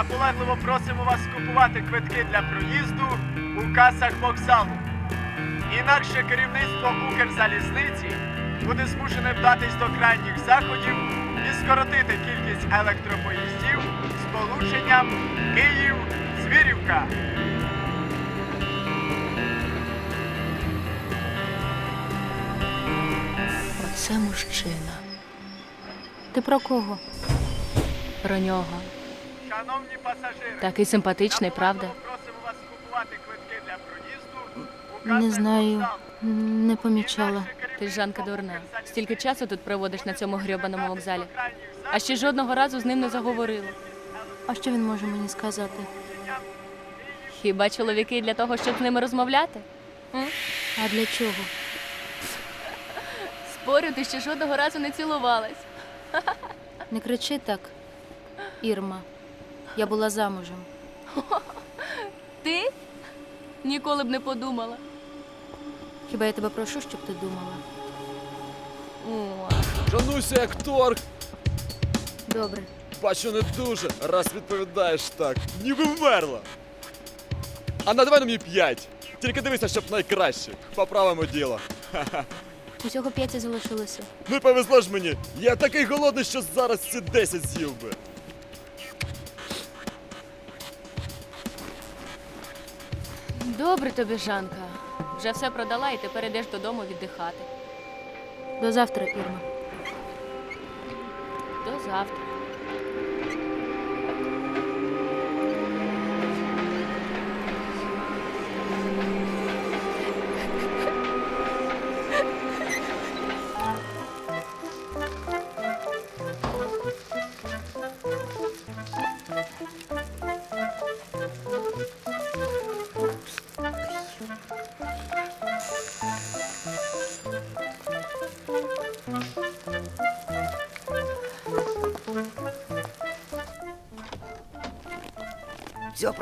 Наполегливо просимо вас скупувати квитки для проїзду у касах вокзалу. Інакше керівництво Укрзалізниці буде змушене вдатись до крайніх заходів і скоротити кількість електропоїздів з полученням Київ-Звірівка. Оце мужчина. Ти про кого? Про нього. Шановні пасажири, Такий симпатичний, правда? просимо вас квитки для проїзду Не знаю, не помічала. Ти ж Жанка дурна. Стільки часу тут проводиш на цьому грьобаному вокзалі. А ще жодного разу з ним не заговорила. А що він може мені сказати? Хіба чоловіки для того, щоб з ними розмовляти? А для чого? Спорю, ти ще жодного разу не цілувалась. Не кричи так, Ірма. Я була замужем. Ти? Ніколи б не подумала. Хіба я тебе прошу, щоб ти думала? О, Жануся, актор! Добре. Бачу, не дуже, раз відповідаєш так, ніби вмерла. А надавай на мені п'ять. Тільки дивися, щоб найкраще. Поправимо діло. Усього п'ять залишилося. Ну і повезло ж мені. Я такий голодний, що зараз ці 10 з'їв би. Добре тобі, Жанка. Вже все продала і тепер йдеш додому віддихати. До завтра, Ірма. До завтра.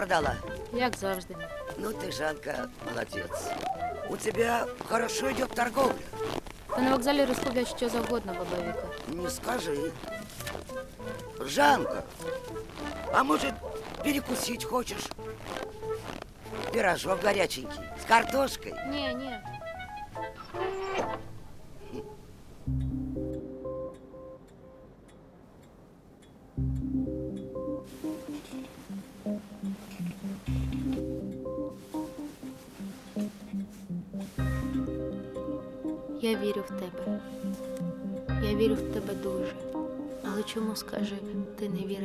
продала. Як завжди. Ну ты, Жанка, молодец. У тебя хорошо идет торговля. Та на вокзалі розповідають що завгодно, баба Віка. Не скажи. Жанка, а может перекусить хочешь? Пирожок горяченький, с картошкой. Ні, ні.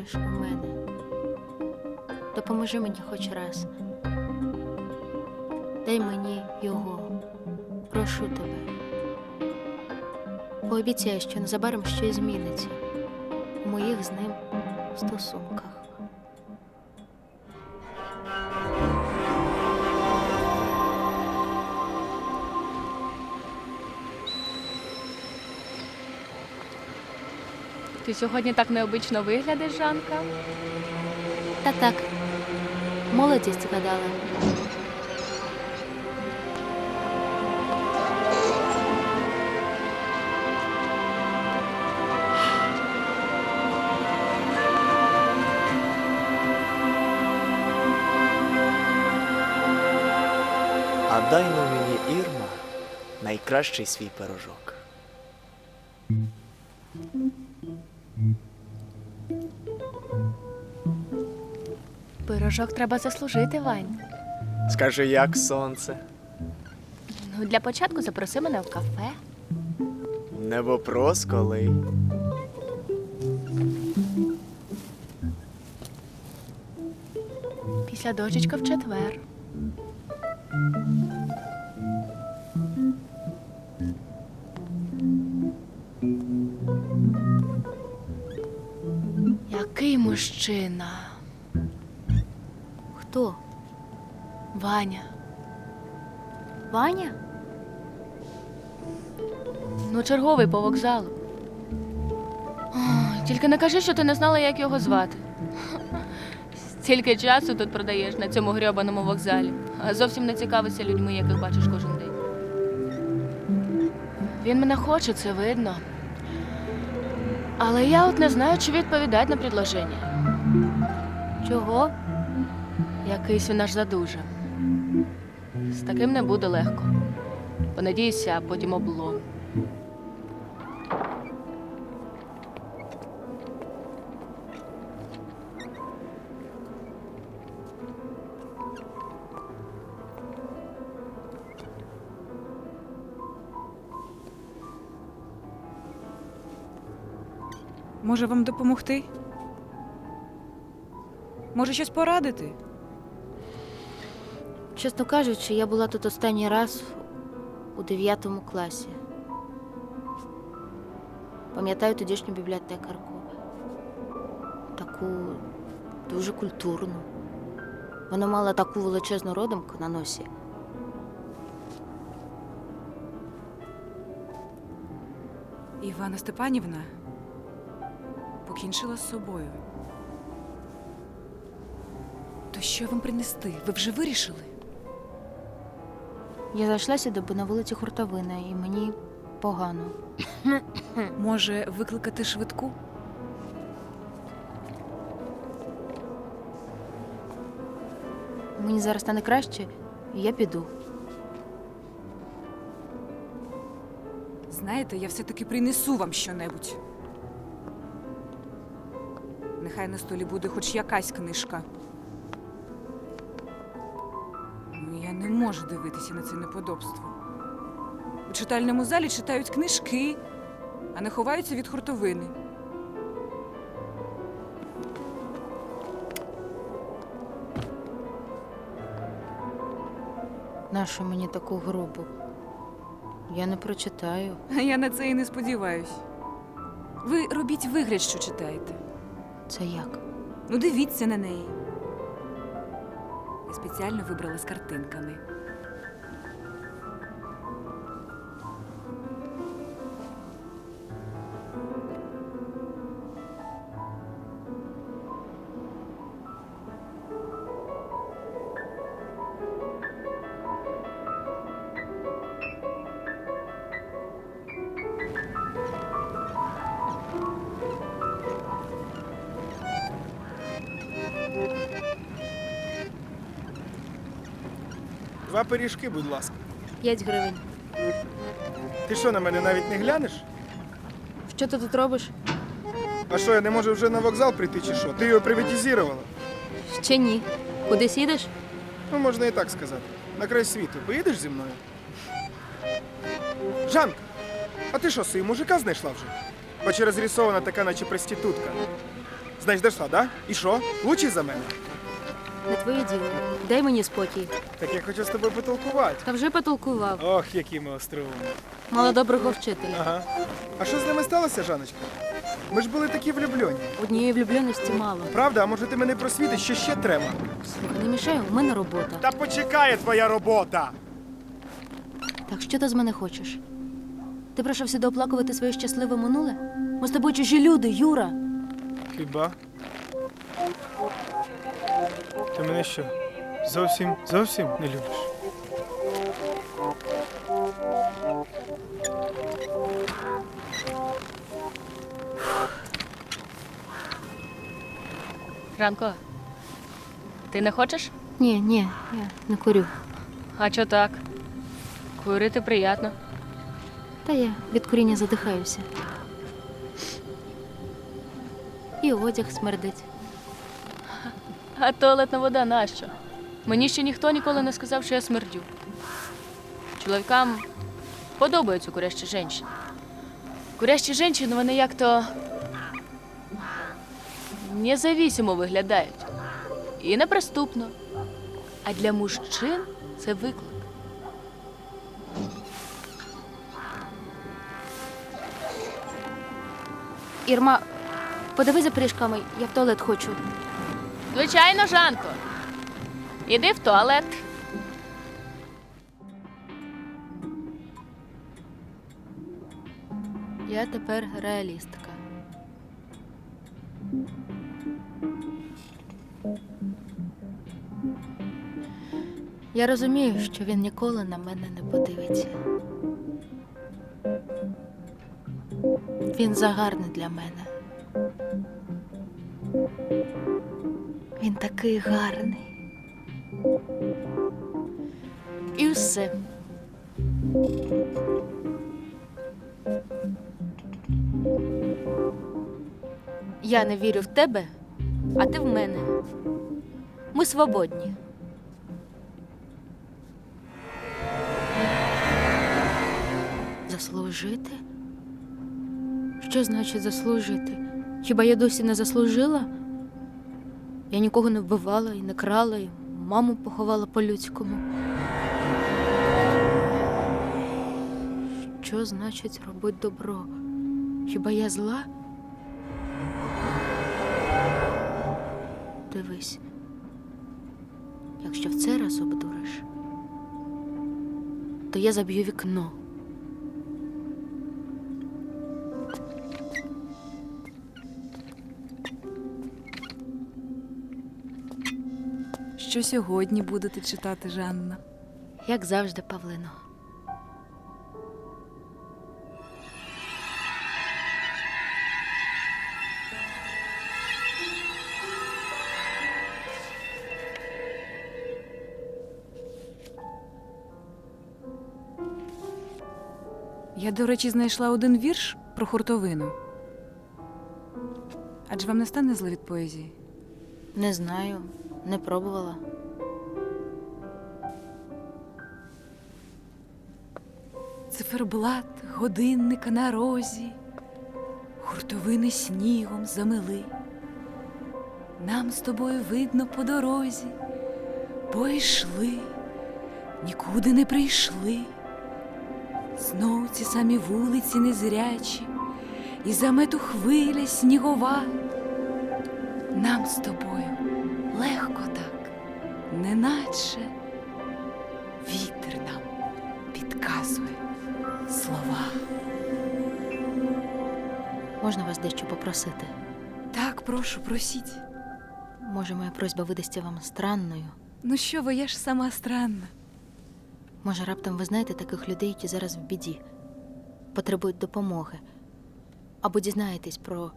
Ти віриш у мене? Допоможи мені хоч раз. Дай мені його. Прошу тебе. Пообіцяй, що незабаром щось зміниться у моїх з ним стосунках. Ти сьогодні так необично виглядиш, Жанка. Так, так. Молодість гадала. А дай ну мені Ірма найкращий свій пирожок. Пирожок треба заслужити, Вань. Скажи, як сонце? Ну, для початку запроси мене в кафе. Не вопрос коли. Після дощечка в четвер. Який мужчина? Хто? Ваня. Ваня? Ну, черговий по вокзалу. Ой, Тільки не кажи, що ти не знала, як його звати. Стільки часу тут продаєш на цьому грьобаному вокзалі, а зовсім не цікавишся людьми, яких бачиш кожен день. Він мене хоче, це видно. Але я от не знаю, чи відповідати на предложення. Чого? Якийсь він аж задуже. З таким не буде легко. Понадіюся, а потім облом. Може вам допомогти? Може щось порадити? Чесно кажучи, я була тут останній раз у 9 класі. Пам'ятаю тодішню бібліотекарку. Таку дуже культурну. Вона мала таку величезну родимку на носі. Івана Степанівна покінчила з собою. То що вам принести? Ви вже вирішили? Я зайшла сюди, бо на вулиці Хуртовина, і мені погано. Може, викликати швидку? Мені зараз стане краще, і я піду. Знаєте, я все-таки принесу вам щонебудь. Нехай на столі буде хоч якась книжка. Можу дивитися на це неподобство. У читальному залі читають книжки, а не ховаються від хуртовини. Нащо мені таку грубу? Я не прочитаю. А я на це і не сподіваюсь. Ви робіть вигляд, що читаєте. Це як? Ну, дивіться на неї. Я спеціально вибрала з картинками. Пиріжки, будь ласка. П'ять гривень. Ти що на мене навіть не глянеш? Що ти тут робиш? А що, я не можу вже на вокзал прийти чи що? Ти його приватизувала? Ще ні. Кудись їдеш? Ну, можна і так сказати. На край світу. Поїдеш зі мною? Жанка, а ти що, свої мужика знайшла вже? Хоч розрисована така, наче проститутка. Знаєш, да? І що? Лучший за мене? Не твоє діло. Дай мені спокій. Так я хочу з тобою потолкувати. Та вже потолкував. Ох, які ми остроумні. Мало доброго вчителя. Ага. А що з ними сталося, Жаночка? Ми ж були такі влюблені. Однієї влюбленості мало. Правда, а може ти мене просвітиш, що ще треба? Слухай, не мішай, у мене робота. Та почекає твоя робота! Так що ти з мене хочеш? Ти прийшов сюди оплакувати своє щасливе минуле? Ми з тобою чужі люди, Юра. Хіба? Ти мене що? Зовсім, зовсім не любиш? Ранко, ти не хочеш? Ні, ні, я не курю. А чо так? Курити приємно. Та я від куріння задихаюся. І одяг смердить. А туалетна вода нащо? Мені ще ніхто ніколи не сказав, що я смердю. Чоловікам подобаються курящі жінки. Курящі жінки, вони як-то независимо виглядають. І неприступно. А для мужчин це виклик. Ірма, подиви за пиріжками, я в туалет хочу. Звичайно, Жанко. Іди в туалет. Я тепер реалістка. Я розумію, що він ніколи на мене не подивиться. Він загарний для мене. Такий гарний. І все. Я не вірю в тебе, а ти в мене. Ми свободні. Заслужити? Що значить заслужити? Хіба я досі не заслужила? Я нікого не вбивала і не крала, і маму поховала по-людському. Що значить робити добро? Хіба я зла? Дивись, якщо в цей раз обдуриш, то я заб'ю вікно. Що сьогодні будете читати, Жанна? Як завжди, Павлино. Я, до речі, знайшла один вірш про хуртовину. Адже вам не стане зле від поезії? Не знаю, не пробувала. Циферблат годинника на розі, хуртовини снігом замели. Нам з тобою видно по дорозі, бо йшли, нікуди не прийшли. Знов ці самі вулиці незрячі, і замету хвиля снігова. Нам з тобою легко неначе вітер нам підказує слова. Можна вас дещо попросити? Так, прошу, просіть. Може, моя просьба видасться вам странною? Ну що ви, я ж сама странна. Може, раптом ви знаєте таких людей, які зараз в біді, потребують допомоги. Або дізнаєтесь про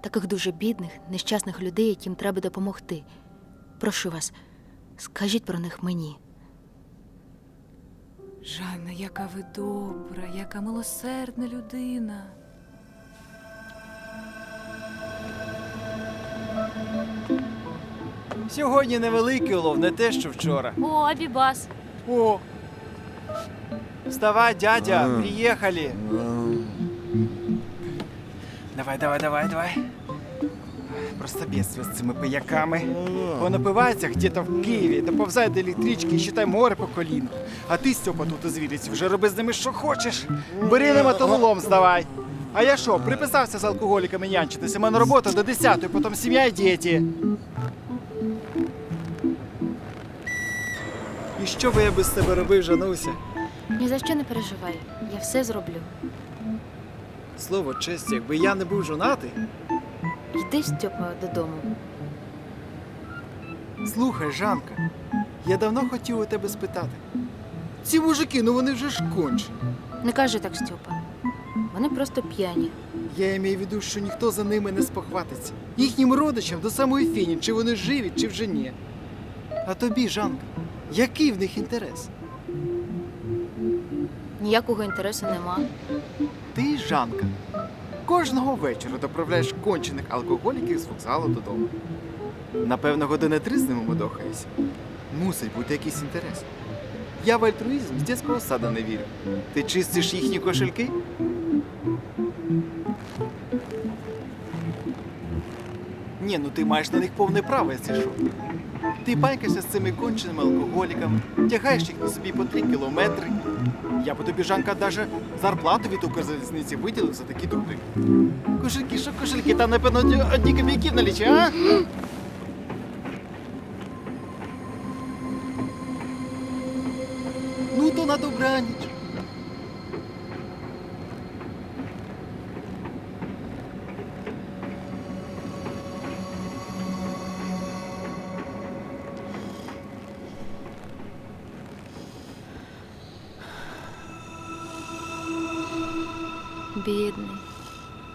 таких дуже бідних, нещасних людей, яким треба допомогти. Прошу вас, скажіть про них мені. Жанна, яка ви добра, яка милосердна людина. Сьогодні невеликий улов, не те, що вчора. О, Абібас. О! Вставай, дядя, приехали. Давай, давай, давай, давай. Просто бедствие з цими пияками. Понапиваються где-то в Києві, доповзають до електрички і считай море по коліну. А ти, Стьопа, тут озвіриться, вже роби з ними що хочеш. Бери на мотоголом, здавай. А я що, приписався з алкоголіками нянчитися. У мене робота до 10-ї, потім сім'я і діти. І що би я без тебе робив, Жануся? Ні за що не переживай, я все зроблю. Слово честь, якби я не був жонатий. Йди, Стьопа, додому. Слухай, Жанка, я давно хотів у тебе спитати. Ці мужики, ну вони вже ж кончені. Не кажи так, Стьопа. Вони просто п'яні. Я маю в виду, що ніхто за ними не спохватиться. Їхнім родичам до самої фіні, чи вони живі, чи вже ні. А тобі, Жанка, який в них інтерес? Ніякого інтересу нема. Ти, Жанка, кожного вечора доправляєш кончених алкоголіків з вокзалу додому. Напевно, години три з ними мудохаєшся. Мусить бути якийсь інтерес. Я в альтруїзм з дитячого сада не вірю. Ти чистиш їхні кошельки? Ні, ну ти маєш на них повне право, якщо що. Ти байкаєшся з цими конченими алкоголіками, тягаєш їх на собі по три кілометри. Я би тобі, Жанка, даже зарплату від Укрзалізниці виділив за такі труди. Кошельки, що кошельки, там, напевно, одні копійки в налічі, а?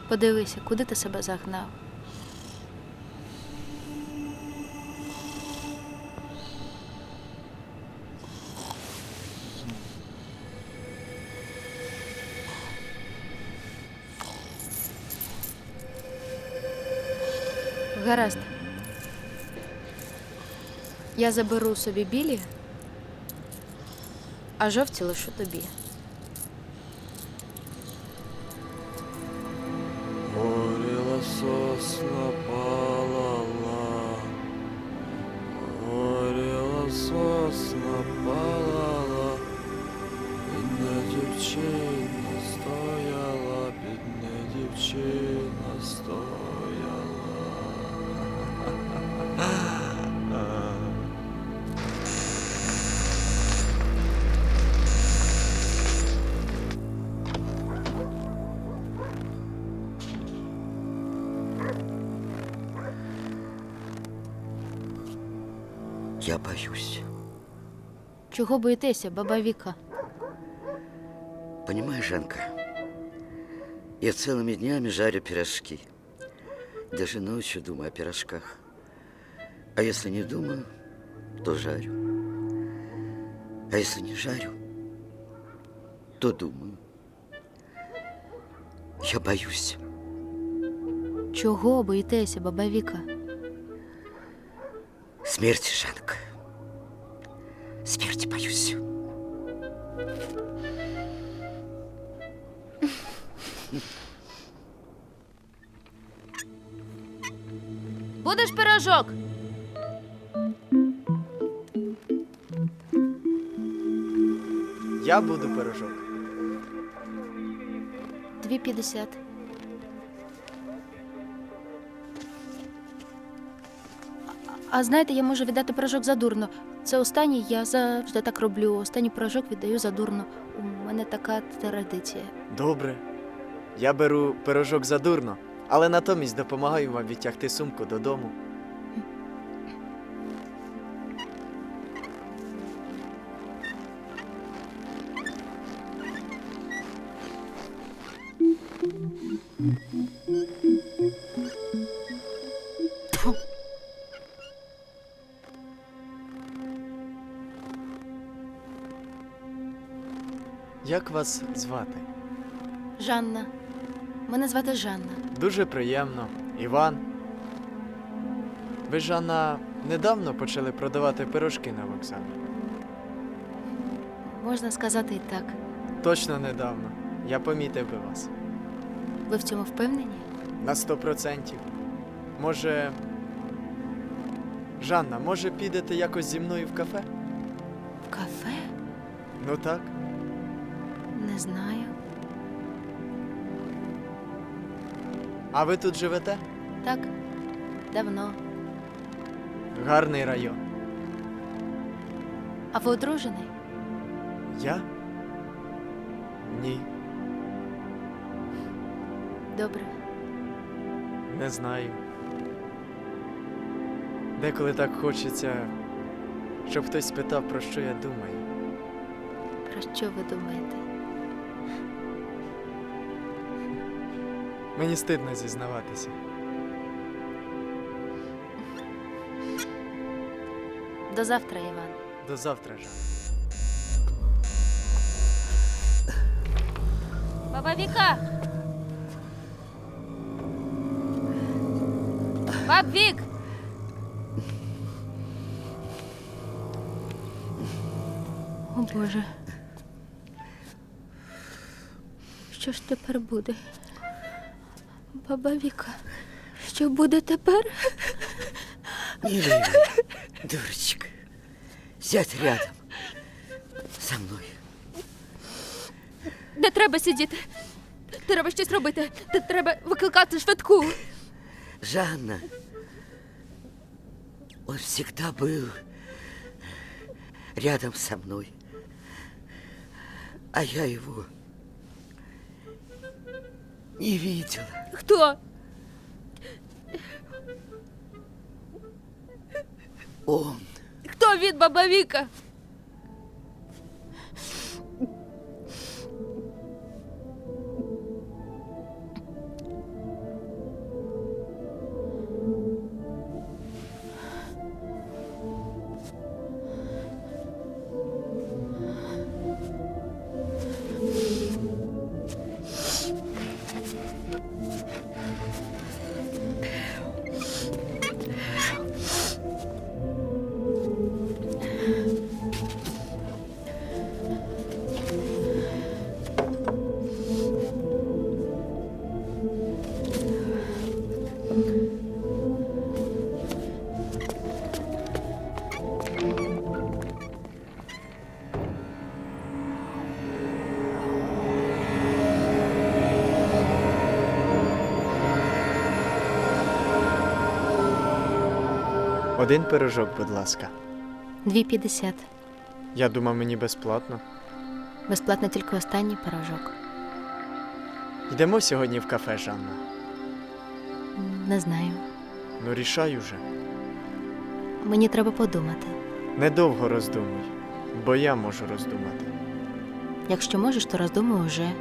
Подивися, куди ти себе загнав. Гаразд. Я заберу собі білі, а жовті лишу тобі. Я боюсь. Чого боїтеся, баба Віка? Понимаешь, Жанка, я целыми днями жарю пирожки. Даже ночью думаю о пирожках. А если не думаю, то жарю. А если не жарю, то думаю. Я боюсь. Чого боїтеся, баба Віка? Смерти, Жанка. Смерти боюсь. Будеш пирожок? Я буду пирожок. Дві п'ятдесят. А знаєте, я можу віддати пирожок задурно. Це останній, я завжди так роблю. Останній пирожок віддаю задурно. У мене така традиція. Добре. Я беру пирожок задурно, але натомість допомагаю вам відтягти сумку додому. Вас звати? Жанна. Мене звати Жанна. Дуже приємно. Іван. Ви, Жанна, недавно почали продавати пирожки на вокзалі. Можна сказати і так. Точно недавно. Я помітив би вас. Ви в цьому впевнені? На сто процентів. Може. Жанна, може підете якось зі мною в кафе? В кафе? Ну так. Не знаю. А ви тут живете? Так, давно. Гарний район. А ви одружений? Я? Ні, Добре. не знаю. Деколи так хочеться, щоб хтось спитав, про що я думаю. Про що ви думаєте? Мені стидно зізнаватися. До завтра, Іван. До завтра, Жанна. Баба Віка! Баб Вік! О Боже. Що ж тепер буде? Баба Віка, що буде тепер? Реви, дурочка. Сядь рядом со мной. Не треба сидіти. Треба щось робити. Т- Треба викликати швидку. Жанна, он всегда был рядом со мной. А я его не видела. Кто? Он Кто вид баба Один пирожок, будь ласка. 2,50. Я думав, мені безплатно. Безплатно тільки останній пирожок. Йдемо сьогодні в кафе, Жанна. Не знаю. Ну рішай уже. Мені треба подумати. Недовго роздумуй, бо я можу роздумати. Якщо можеш, то роздумуй уже.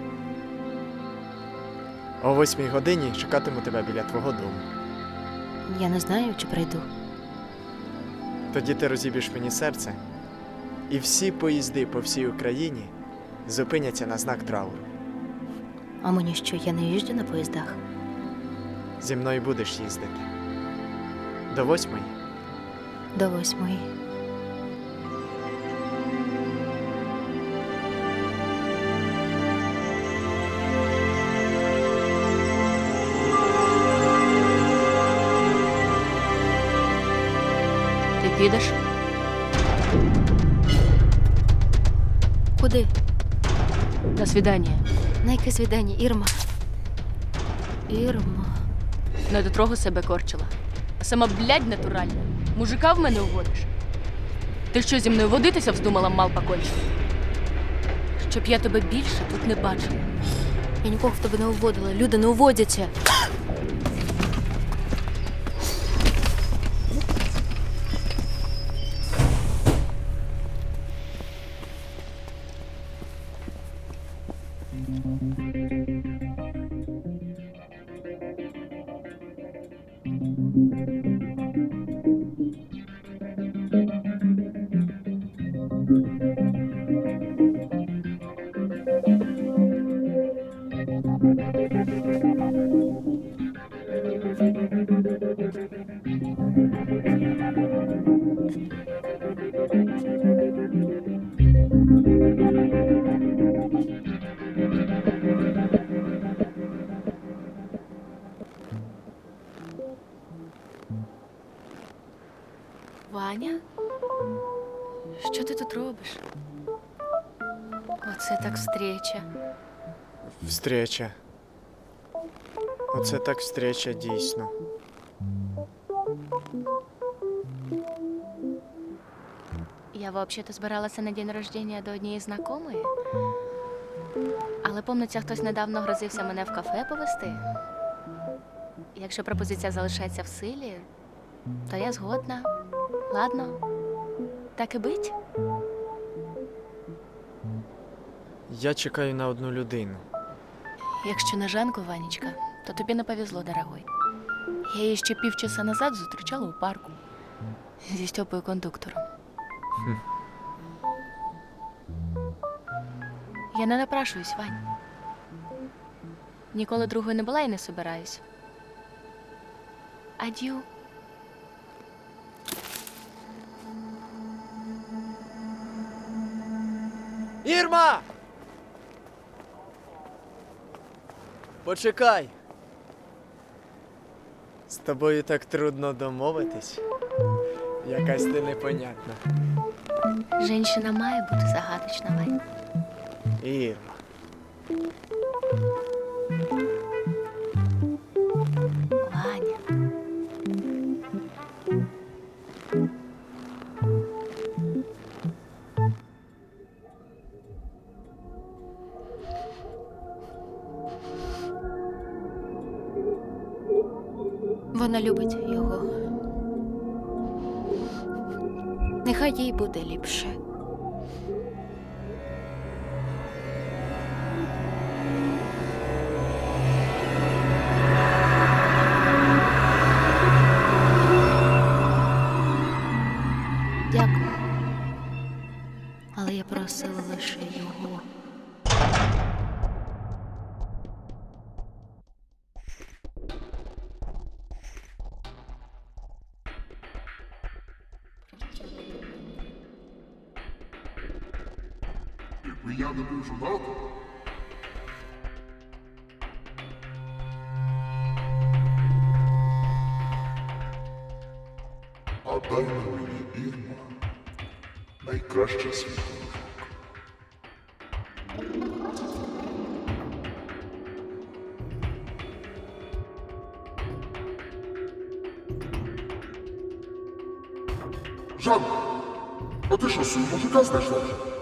О восьмій годині чекатиму тебе біля твого дому. Я не знаю, чи прийду. Тоді ти розіб'єш мені серце, і всі поїзди по всій Україні зупиняться на знак трауру. А мені що, я не їжджу на поїздах? Зі мною будеш їздити. До восьмої. До восьмої. Свідання. На яке свідання, Ірма? Ірма. Не до трогу себе корчила. А сама блядь натуральна. Мужика в мене уводиш. Ти що зі мною водитися вздумала малпа кончена? Щоб я тебе більше тут не бачила. Я нікого в тебе не уводила. Люди не уводяться. Ваня? Що ти тут робиш? Оце так встреча. Встреча. Оце так встреча дійсно. Я взагалі-то збиралася на день рождення до однієї знайомої. Але помниться, хтось недавно грозився мене в кафе повести. Якщо пропозиція залишається в силі, то я згодна. Ладно, так і бить. Я чекаю на одну людину. Якщо на Жанку, Ванечка, то тобі не повезло, дорогой. Я її ще півчаса назад зустрічала у парку зі Стьопою кондуктором. Я не напрашуюсь, Вань. Ніколи другою не була і не собираюсь. Ад'ю. Ірма! Почекай. З тобою так трудно домовитись. Якась ти непонятна. Женщина має бути загадочна, Вань. Ірма. Жанна, а ти що, свого мужика знайшла вже?